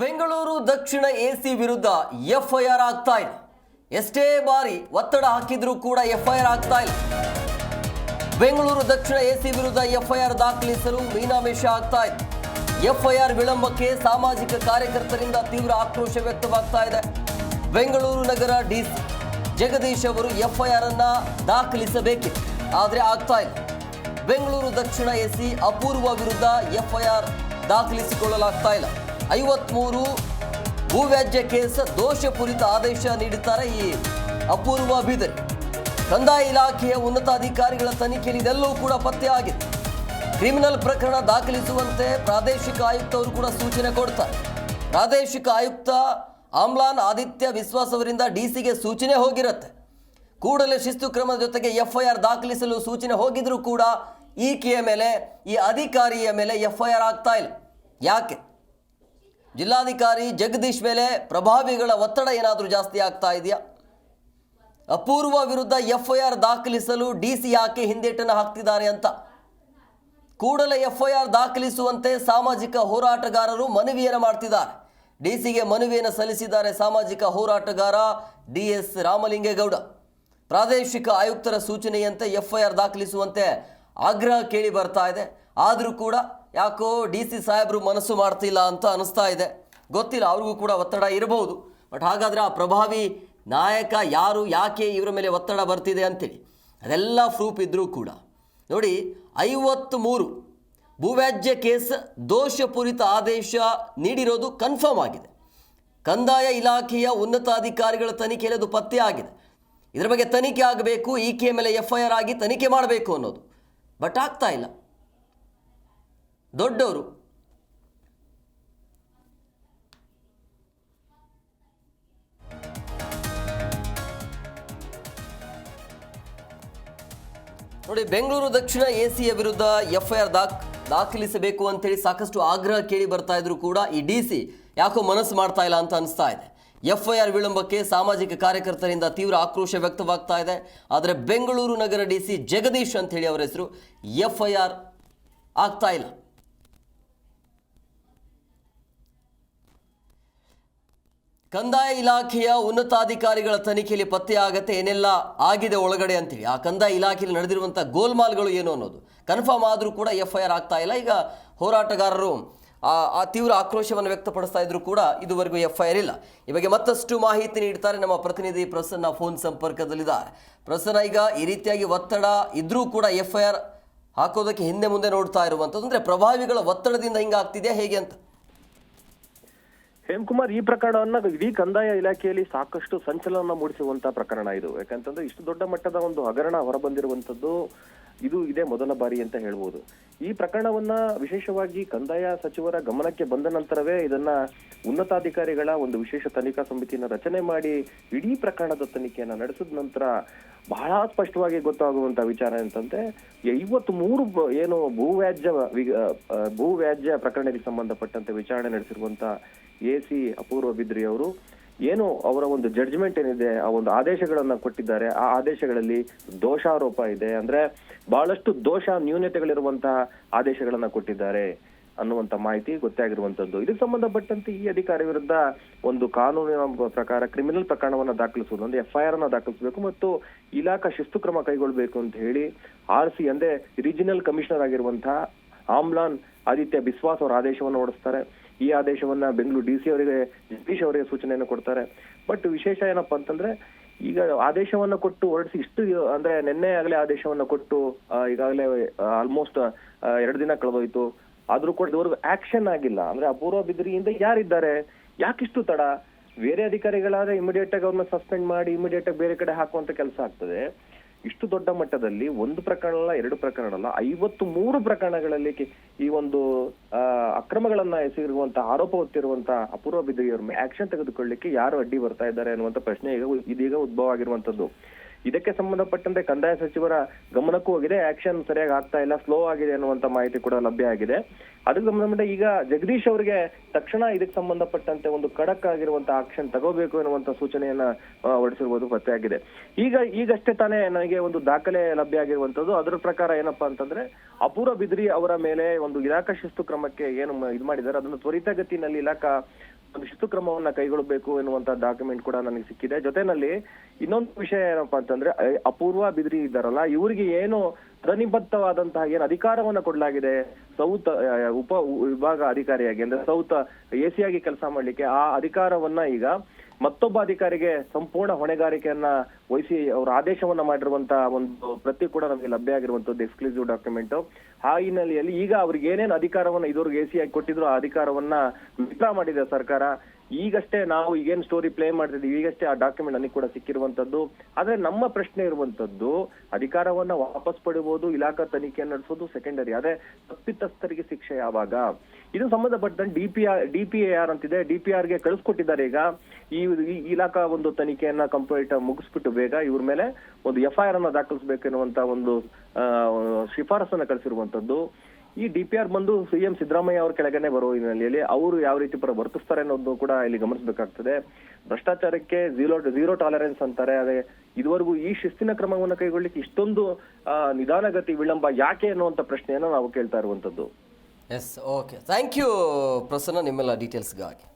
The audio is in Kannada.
ಬೆಂಗಳೂರು ದಕ್ಷಿಣ ಎಸಿ ವಿರುದ್ಧ ಎಫ್ಐಆರ್ ಆಗ್ತಾ ಇದೆ. ಎಷ್ಟೇ ಬಾರಿ ಒತ್ತಡ ಹಾಕಿದ್ರೂ ಕೂಡ ಎಫ್ಐಆರ್ ಆಗ್ತಾ ಇಲ್ಲ. ಬೆಂಗಳೂರು ದಕ್ಷಿಣ ಎಸಿ ವಿರುದ್ಧ ಎಫ್ಐಆರ್ ದಾಖಲಿಸಲು ಮೀನಾಮೇಷ ಆಗ್ತಾ ಇದೆ. ಎಫ್ಐಆರ್ ವಿಳಂಬಕ್ಕೆ ಸಾಮಾಜಿಕ ಕಾರ್ಯಕರ್ತರಿಂದ ತೀವ್ರ ಆಕ್ರೋಶ ವ್ಯಕ್ತವಾಗ್ತಾ ಇದೆ. ಬೆಂಗಳೂರು ನಗರ ಡಿಸಿ ಜಗದೀಶ್ ಅವರು ಎಫ್ಐಆರ್ ಅನ್ನ ದಾಖಲಿಸಬೇಕಿತ್ತು ಆದರೆ ಆಗ್ತಾ ಇಲ್ಲ. ಬೆಂಗಳೂರು ದಕ್ಷಿಣ ಎಸಿ ಅಪೂರ್ವ ವಿರುದ್ಧ ಎಫ್ಐಆರ್ ದಾಖಲಿಸಿಕೊಳ್ಳಲಾಗ್ತಾ ಇಲ್ಲ. ಐವತ್ಮೂರು ಭೂವ್ಯಾಜ್ಯ ಕೇಸ್ ದೋಷಪೂರಿತ ಆದೇಶ ನೀಡುತ್ತಾರೆ ಈ ಅಪೂರ್ವ ಬಿದರಿ. ಕಂದಾಯ ಇಲಾಖೆಯ ಉನ್ನತಾಧಿಕಾರಿಗಳ ತನಿಖೆಯಲ್ಲಿ ಇದೆಲ್ಲವೂ ಕೂಡ ಪತ್ತೆಯಾಗಿದೆ. ಕ್ರಿಮಿನಲ್ ಪ್ರಕರಣ ದಾಖಲಿಸುವಂತೆ ಪ್ರಾದೇಶಿಕ ಆಯುಕ್ತವರು ಕೂಡ ಸೂಚನೆ ಕೊಡ್ತಾರೆ. ಪ್ರಾದೇಶಿಕ ಆಯುಕ್ತ ಆಮ್ಲಾನ್ ಆದಿತ್ಯ ವಿಶ್ವಾಸ್ ಅವರಿಂದ ಡಿಸಿಗೆ ಸೂಚನೆ ಹೋಗಿರುತ್ತೆ. ಕೂಡಲೇ ಶಿಸ್ತು ಕ್ರಮದ ಜೊತೆಗೆ ಎಫ್ಐಆರ್ ದಾಖಲಿಸಲು ಸೂಚನೆ ಹೋಗಿದ್ರೂ ಕೂಡ ಈಕೆಯ ಮೇಲೆ, ಈ ಅಧಿಕಾರಿಯ ಮೇಲೆ ಎಫ್ಐಆರ್ ಆಗ್ತಾ ಇಲ್ಲ. ಯಾಕೆ? ಜಿಲ್ಲಾಧಿಕಾರಿ ಜಗದೀಶ್ ಮೇಲೆ ಪ್ರಭಾವಿಗಳ ಒತ್ತಡ ಏನಾದರೂ ಜಾಸ್ತಿ ಆಗ್ತಾ ಇದೆಯಾ? ಅಪೂರ್ವ ವಿರುದ್ಧ ಎಫ್ಐಆರ್ ದಾಖಲಿಸಲು ಡಿ ಸಿ ಯಾಕೆ ಹಿಂದೇಟನ್ನು ಹಾಕ್ತಿದ್ದಾರೆ ಅಂತ? ಕೂಡಲೇ ಎಫ್ಐಆರ್ ದಾಖಲಿಸುವಂತೆ ಸಾಮಾಜಿಕ ಹೋರಾಟಗಾರರು ಮನವಿಯನ್ನು ಮಾಡ್ತಿದ್ದಾರೆ. ಡಿ ಸಿಗೆ ಮನವಿಯನ್ನು ಸಲ್ಲಿಸಿದ್ದಾರೆ ಸಾಮಾಜಿಕ ಹೋರಾಟಗಾರ ಡಿ ಎಸ್ ರಾಮಲಿಂಗೇಗೌಡ. ಪ್ರಾದೇಶಿಕ ಆಯುಕ್ತರ ಸೂಚನೆಯಂತೆ ಎಫ್ಐಆರ್ ದಾಖಲಿಸುವಂತೆ ಆಗ್ರಹ ಕೇಳಿ ಬರ್ತಾ ಇದೆ. ಆದರೂ ಕೂಡ ಯಾಕೋ ಡಿ ಸಿ ಸಾಹೇಬರು ಮನಸ್ಸು ಮಾಡ್ತಿಲ್ಲ ಅಂತ ಅನಿಸ್ತಾ ಇದೆ. ಗೊತ್ತಿಲ್ಲ, ಅವ್ರಿಗೂ ಕೂಡ ಒತ್ತಡ ಇರಬಹುದು. ಬಟ್ ಹಾಗಾದರೆ ಆ ಪ್ರಭಾವಿ ನಾಯಕ ಯಾರು, ಯಾಕೆ ಇವರ ಮೇಲೆ ಒತ್ತಡ ಬರ್ತಿದೆ ಅಂತೇಳಿ ಅದೆಲ್ಲ ಪ್ರೂಫ್ ಇದ್ದರೂ ಕೂಡ. ನೋಡಿ ಐವತ್ತು ಮೂರು ಭೂವ್ಯಾಜ್ಯ ಕೇಸ್ ದೋಷಪೂರಿತ ಆದೇಶ ನೀಡಿರೋದು ಕನ್ಫರ್ಮ್ ಆಗಿದೆ. ಕಂದಾಯ ಇಲಾಖೆಯ ಉನ್ನತಾಧಿಕಾರಿಗಳ ತನಿಖೆಯಲ್ಲಿ ಅದು ಪತ್ತೆ ಆಗಿದೆ. ಇದರ ಬಗ್ಗೆ ತನಿಖೆ ಆಗಬೇಕು ಈಕೆಯ ಮೇಲೆ ಎಫ್ ಐ ಆರ್ ಆಗಿ ತನಿಖೆ ಮಾಡಬೇಕು ಅನ್ನೋದು. ಬಟ್ ಆಗ್ತಾ ಇಲ್ಲ. ದೊಡ್ಡವರು. ನೋಡಿ, ಬೆಂಗಳೂರು ದಕ್ಷಿಣ ಎಸಿಯ ವಿರುದ್ಧ ಎಫ್ಐಆರ್ ದಾಖ, ದಾಖಲಿಸಬೇಕು ಅಂತೇಳಿ ಸಾಕಷ್ಟು ಆಗ್ರಹ ಕೇಳಿ ಬರ್ತಾ ಇದ್ರು ಕೂಡ ಈ ಡಿ ಸಿ ಯಾಕೋ ಮನಸ್ಸು ಮಾಡ್ತಾ ಇಲ್ಲ ಅಂತ ಅನಿಸ್ತಾ ಇದೆ. ಎಫ್ಐಆರ್ ವಿಳಂಬಕ್ಕೆ ಸಾಮಾಜಿಕ ಕಾರ್ಯಕರ್ತರಿಂದ ತೀವ್ರ ಆಕ್ರೋಶ ವ್ಯಕ್ತವಾಗ್ತಾ ಇದೆ. ಆದರೆ ಬೆಂಗಳೂರು ನಗರ ಡಿ ಸಿ ಜಗದೀಶ್ ಅಂತ ಹೇಳಿ ಅವರ ಹೆಸರು ಎಫ್ಐಆರ್ ಆಗ್ತಾ ಇಲ್ಲ. ಕಂದಾಯ ಇಲಾಖೆಯ ಉನ್ನತಾಧಿಕಾರಿಗಳ ತನಿಖೆಯಲ್ಲಿ ಪತ್ತೆಯಾಗತ್ತೆ, ಏನೆಲ್ಲ ಆಗಿದೆ ಒಳಗಡೆ ಅಂತೇಳಿ ಆ ಕಂದಾಯ ಇಲಾಖೆಯಲ್ಲಿ ನಡೆದಿರುವಂಥ ಗೋಲ್ಮಾಲ್ಗಳು ಏನು ಅನ್ನೋದು? ಕನ್ಫರ್ಮ್ ಆದರೂ ಕೂಡ ಎಫ್ ಐ ಆರ್ ಆಗ್ತಾ ಇಲ್ಲ. ಈಗ ಹೋರಾಟಗಾರರು, ಆ ತೀವ್ರ ಆಕ್ರೋಶವನ್ನು ವ್ಯಕ್ತಪಡಿಸ್ತಾ ಇದ್ರು ಕೂಡ ಇದುವರೆಗೂ ಎಫ್ ಐ ಇಲ್ಲ. ಈ ಬಗ್ಗೆ ಮತ್ತಷ್ಟು ಮಾಹಿತಿ ನೀಡ್ತಾರೆ ನಮ್ಮ ಪ್ರತಿನಿಧಿ ಪ್ರಸನ್ನ ಫೋನ್ ಸಂಪರ್ಕದಲ್ಲಿದ್ದಾರೆ. ಪ್ರಸನ್ನ, ಈಗ ಈ ರೀತಿಯಾಗಿ ಒತ್ತಡ ಇದ್ರೂ ಕೂಡ ಎಫ್ ಐ ಆರ್ ಹಾಕೋದಕ್ಕೆ ಹಿಂದೆ ಮುಂದೆ ನೋಡ್ತಾ ಇರುವಂಥದ್ದು. ಅಂದರೆ ಪ್ರಭಾವಿಗಳ ಒತ್ತಡದಿಂದ ಹಿಂಗಾಗ್ತಿದೆಯಾ? ಹೇಗೆ ಅಂತ? ಹೇಮಕುಮಾರ್ ಈ ಪ್ರಕರಣವನ್ನ ಇಡೀ ಕಂದಾಯ ಇಲಾಖೆಯಲ್ಲಿ ಸಾಕಷ್ಟು ಸಂಚಲನ ಮೂಡಿಸುವಂತ ಪ್ರಕರಣ ಇದು. ಯಾಕಂತಂದ್ರೆ ಇಷ್ಟು ದೊಡ್ಡ ಮಟ್ಟದ ಒಂದು ಹಗರಣ ಹೊರಬಂದಿರುವಂತದ್ದು ಇದು ಇದೇ ಮೊದಲ ಬಾರಿ ಅಂತ ಹೇಳ್ಬೋದು. ಈ ಪ್ರಕರಣವನ್ನ ವಿಶೇಷವಾಗಿ ಕಂದಾಯ ಸಚಿವರ ಗಮನಕ್ಕೆ ಬಂದ ನಂತರವೇ ಇದನ್ನ ಉನ್ನತಾಧಿಕಾರಿಗಳ ಒಂದು ವಿಶೇಷ ತನಿಖಾ ಸಮಿತಿಯನ್ನ ರಚನೆ ಮಾಡಿ ಇಡೀ ಪ್ರಕರಣದ ತನಿಖೆಯನ್ನ ನಡೆಸಿದ ನಂತರ ಬಹಳ ಸ್ಪಷ್ಟವಾಗಿ ಗೊತ್ತಾಗುವಂತ ವಿಚಾರ ಅಂತಂದ್ರೆ ಐವತ್ ಮೂರು ಏನು ಭೂವ್ಯಾಜ್ಯ ಭೂವ್ಯಾಜ್ಯ ಪ್ರಕರಣಕ್ಕೆ ಸಂಬಂಧಪಟ್ಟಂತೆ ವಿಚಾರಣೆ ನಡೆಸಿರುವಂತ ಎ ಸಿ ಅಪೂರ್ವ ಬಿದ್ರಿ ಅವರು ಏನು ಅವರ ಒಂದು ಜಡ್ಜ್ಮೆಂಟ್ ಏನಿದೆ, ಆ ಒಂದು ಆದೇಶಗಳನ್ನ ಕೊಟ್ಟಿದ್ದಾರೆ, ಆ ಆದೇಶಗಳಲ್ಲಿ ದೋಷಾರೋಪ ಇದೆ. ಅಂದ್ರೆ ಬಹಳಷ್ಟು ದೋಷ ನ್ಯೂನತೆಗಳಿರುವಂತಹ ಆದೇಶಗಳನ್ನ ಕೊಟ್ಟಿದ್ದಾರೆ ಅನ್ನುವಂತ ಮಾಹಿತಿ ಗೊತ್ತಾಗಿರುವಂತದ್ದು. ಇದಕ್ಕೆ ಸಂಬಂಧಪಟ್ಟಂತೆ ಈ ಅಧಿಕಾರಿ ವಿರುದ್ಧ ಒಂದು ಕಾನೂನಿನ ಪ್ರಕಾರ ಕ್ರಿಮಿನಲ್ ಪ್ರಕರಣವನ್ನು ದಾಖಲಿಸುವುದು ಅಂದ್ರೆ ಎಫ್ಐಆರ್ ಅನ್ನ ದಾಖಲಿಸಬೇಕು ಮತ್ತು ಇಲಾಖಾ ಶಿಸ್ತು ಕ್ರಮ ಕೈಗೊಳ್ಳಬೇಕು ಅಂತ ಹೇಳಿ ಆರ್ ಸಿ ಅಂದ್ರೆ ರೀಜನಲ್ ಕಮಿಷನರ್ ಆಗಿರುವಂತಹ ಆಮ್ಲಾನ್ ಆದಿತ್ಯ ಬಿಸ್ವಾಸ್ ಅವರ ಆದೇಶವನ್ನು ಹೊರಡಿಸ್ತಾರೆ. ಈ ಆದೇಶವನ್ನ ಬೆಂಗಳೂರು ಡಿ ಸಿ ಅವರಿಗೆ, ಜಗದೀಶ್ ಅವರಿಗೆ ಸೂಚನೆಯನ್ನು ಕೊಡ್ತಾರೆ. ಬಟ್ ವಿಶೇಷ ಏನಪ್ಪ ಅಂತಂದ್ರೆ, ಈಗ ಆದೇಶವನ್ನ ಕೊಟ್ಟು ಹೊರಡಿಸಿ ಇಷ್ಟು, ಅಂದ್ರೆ ನಿನ್ನೆ ಆಗಲೇ ಆದೇಶವನ್ನ ಕೊಟ್ಟು ಈಗಾಗಲೇ ಆಲ್ಮೋಸ್ಟ್ ಎರಡು ದಿನ ಕಳೆದೋಯ್ತು. ಆದ್ರೂ ಕೂಡ ಇದುವರೆಗೂ ಆಕ್ಷನ್ ಆಗಿಲ್ಲ. ಅಂದ್ರೆ ಅಪೂರ್ವ ಬಿದಿರಿಯಿಂದ ಯಾರಿದ್ದಾರೆ? ಯಾಕಿಷ್ಟು ತಡ? ಬೇರೆ ಅಧಿಕಾರಿಗಳಾದ್ರೆ ಇಮಿಡಿಯೇಟ್ ಆಗಿ ಅವ್ರನ್ನ ಸಸ್ಪೆಂಡ್ ಮಾಡಿ ಇಮಿಡಿಯೇಟ್ ಆಗಿ ಬೇರೆ ಕಡೆ ಹಾಕುವಂತ ಕೆಲಸ ಆಗ್ತದೆ. ಇಷ್ಟು ದೊಡ್ಡ ಮಟ್ಟದಲ್ಲಿ ಒಂದು ಪ್ರಕರಣ ಅಲ್ಲ, ಎರಡು ಪ್ರಕರಣ ಅಲ್ಲ ಐವತ್ತು ಮೂರು ಪ್ರಕರಣಗಳಲ್ಲಿ ಈ ಒಂದು ಅಕ್ರಮಗಳನ್ನ ಎಸಗಿರುವಂತ ಆರೋಪ ಹೊತ್ತಿರುವಂತಹ ಅಪೂರ್ವ ಬಿದ್ರಿಯವರ ಆಕ್ಷನ್ ತೆಗೆದುಕೊಳ್ಳಿಕ್ಕೆ ಯಾರು ಅಡ್ಡಿ ಬರ್ತಾ ಇದ್ದಾರೆ ಅನ್ನುವಂತ ಪ್ರಶ್ನೆ ಈಗ ಇದೀಗ ಉದ್ಭವ ಆಗಿರುವಂತದ್ದು ಇದಕ್ಕೆ ಸಂಬಂಧಪಟ್ಟಂತೆ ಕಂದಾಯ ಸಚಿವರ ಗಮನಕ್ಕೂ ಹೋಗಿದೆ. ಆಕ್ಷನ್ ಸರಿಯಾಗಿ ಆಗ್ತಾ ಇಲ್ಲ ಸ್ಲೋ ಆಗಿದೆ ಅನ್ನುವಂತ ಮಾಹಿತಿ ಕೂಡ ಲಭ್ಯ ಆಗಿದೆ. ಅದಕ್ಕೆ ಸಂಬಂಧಪಟ್ಟ ಈಗ ಜಗದೀಶ್ ಅವರಿಗೆ ತಕ್ಷಣ ಇದಕ್ಕೆ ಸಂಬಂಧಪಟ್ಟಂತೆ ಒಂದು ಖಡಕ್ ಆಗಿರುವಂತಹ ಆಕ್ಷನ್ ತಗೋಬೇಕು ಎನ್ನುವಂತ ಸೂಚನೆಯನ್ನ ಹೊರಡಿಸಿರುವುದು ಪತ್ತೆಯಾಗಿದೆ. ಈಗ, ಈಗಷ್ಟೇ ತಾನೇ ನನಗೆ ಒಂದು ದಾಖಲೆ ಲಭ್ಯ ಆಗಿರುವಂತದ್ದು. ಅದರ ಪ್ರಕಾರ ಏನಪ್ಪಾ ಅಂತಂದ್ರೆ, ಅಪೂರ್ವ ಬಿದ್ರಿ ಅವರ ಮೇಲೆ ಒಂದು ಇಲಾಖಾ ಶಿಸ್ತು ಕ್ರಮಕ್ಕೆ ಏನು ಇದು ಮಾಡಿದ್ದಾರೆ. ಅದನ್ನು ತ್ವರಿತಗತಿನಲ್ಲಿ ಇಲಾಖಾ ಒಂದು ಶಿಸ್ತು ಕ್ರಮವನ್ನ ಕೈಗೊಳ್ಳಬೇಕು ಎನ್ನುವಂತ ಡಾಕ್ಯುಮೆಂಟ್ ಕೂಡ ನನಗೆ ಸಿಕ್ಕಿದೆ. ಜೊತೆನಲ್ಲಿ ಇನ್ನೊಂದು ವಿಷಯ ಏನಪ್ಪಾ ಅಂತಂದ್ರೆ ಅಪೂರ್ವ ಬಿದ್ರಿ ಇದ್ದಾರಲ್ಲ, ಇವರಿಗೆ ಏನು ಪ್ರನಿಬದ್ಧವಾದಂತಹ ಏನು ಅಧಿಕಾರವನ್ನ ಕೊಡಲಾಗಿದೆ ಸೌತ್ ಉಪ ವಿಭಾಗ ಅಧಿಕಾರಿಯಾಗಿ, ಅಂದ್ರೆ ಸೌತ್, ಎಸಿಯಾಗಿ ಕೆಲಸ ಮಾಡ್ಲಿಕ್ಕೆ ಆ ಅಧಿಕಾರವನ್ನ ಈಗ ಮತ್ತೊಬ್ಬ ಅಧಿಕಾರಿಗೆ ಸಂಪೂರ್ಣ ಹೊಣೆಗಾರಿಕೆಯನ್ನ ವಹಿಸಿ ಅವರ ಆದೇಶವನ್ನ ಮಾಡಿರುವಂತಹ ಒಂದು ಪ್ರತಿ ಕೂಡ ನಮಗೆ ಲಭ್ಯ ಆಗಿರುವಂತದ್ದು ಎಕ್ಸ್ಕ್ಲೂಸಿವ್ ಡಾಕ್ಯುಮೆಂಟ್ ಆ ಹಿನ್ನೆಲೆಯಲ್ಲಿ ಈಗ ಅವ್ರಿಗೆ ಏನೇನು ಅಧಿಕಾರವನ್ನ ಇದುವರೆಗೆ ಎ ಸಿ ಆಗಿ ಕೊಟ್ಟಿದ್ರು ಆ ಅಧಿಕಾರವನ್ನ ವಿತ್ಡ್ರಾ ಮಾಡಿದೆ ಸರ್ಕಾರ. ಈಗಷ್ಟೇ ನಾವು ಈಗೇನು ಸ್ಟೋರಿ ಪ್ಲೇ ಮಾಡ್ತಿದ್ವಿ ಈಗಷ್ಟೇ ಆ ಡಾಕ್ಯುಮೆಂಟ್ ನನಗೆ ಕೂಡ ಸಿಕ್ಕಿರುವಂತದ್ದು ಆದ್ರೆ ನಮ್ಮ ಪ್ರಶ್ನೆ ಇರುವಂತದ್ದು ಅಧಿಕಾರವನ್ನ ವಾಪಸ್ ಪಡಿಬಹುದು ಇಲಾಖಾ ತನಿಖೆ ನಡೆಸೋದು ಸೆಕೆಂಡರಿ ಆದ್ರೆ ತಪ್ಪಿತಸ್ಥರಿಗೆ ಶಿಕ್ಷೆ ಯಾವಾಗ? ಇದು ಸಂಬಂಧಪಟ್ಟಂತೆ D P R D P R ಅಂತಿದೆ. ಡಿ ಪಿ ಆರ್ಗೆ ಕಳಿಸ್ಕೊಟ್ಟಿದ್ದಾರೆ ಈಗ. ಈ ಇಲಾಖಾ ಒಂದು ತನಿಖೆಯನ್ನ ಕಂಪ್ಲೀಟ್ ಮುಗಿಸ್ಬಿಟ್ಟು ಬೇಗ ಇವ್ರ ಮೇಲೆ ಒಂದು ಎಫ್ ಐ ಆರ್ ಅನ್ನ ದಾಖಲಿಸಬೇಕು ಎನ್ನುವಂತ ಒಂದು ಶಿಫಾರಸನ್ನ ಕಳಿಸಿರುವಂತದ್ದು ಈ ಡಿ ಪಿ ಆರ್ ಬಂದು ಸಿಎಂ ಸಿದ್ದರಾಮಯ್ಯ ಅವ್ರ ಕೆಳಗನೆ ಬರುವ ಹಿನ್ನೆಲೆಯಲ್ಲಿ ಅವರು ಯಾವ ರೀತಿ ಪರ ವರ್ತಿಸ್ತಾರೆ ಅನ್ನೋದು ಕೂಡ ಇಲ್ಲಿ ಗಮನಿಸಬೇಕಾಗ್ತದೆ. ಭ್ರಷ್ಟಾಚಾರಕ್ಕೆ ಝೀರೋ ಝೀರೋ ಟಾಲರೆನ್ಸ್ ಅಂತಾರೆ. ಅದೇ ಇದುವರೆಗೂ ಈ ಶಿಸ್ತಿನ ಕ್ರಮವನ್ನು ಕೈಗೊಳ್ಳಿಕ್ಕೆ ಇಷ್ಟೊಂದು ನಿಧಾನಗತಿ ವಿಳಂಬ ಯಾಕೆ ಅನ್ನುವಂಥ ಪ್ರಶ್ನೆಯನ್ನು ನಾವು ಕೇಳ್ತಾ ಇರುವಂತದ್ದು. Yes okay thank you Prasanna, ನಿಮ್ಮೆಲ್ಲ ಡೀಟೇಲ್ಸ್ಗಾಗಿ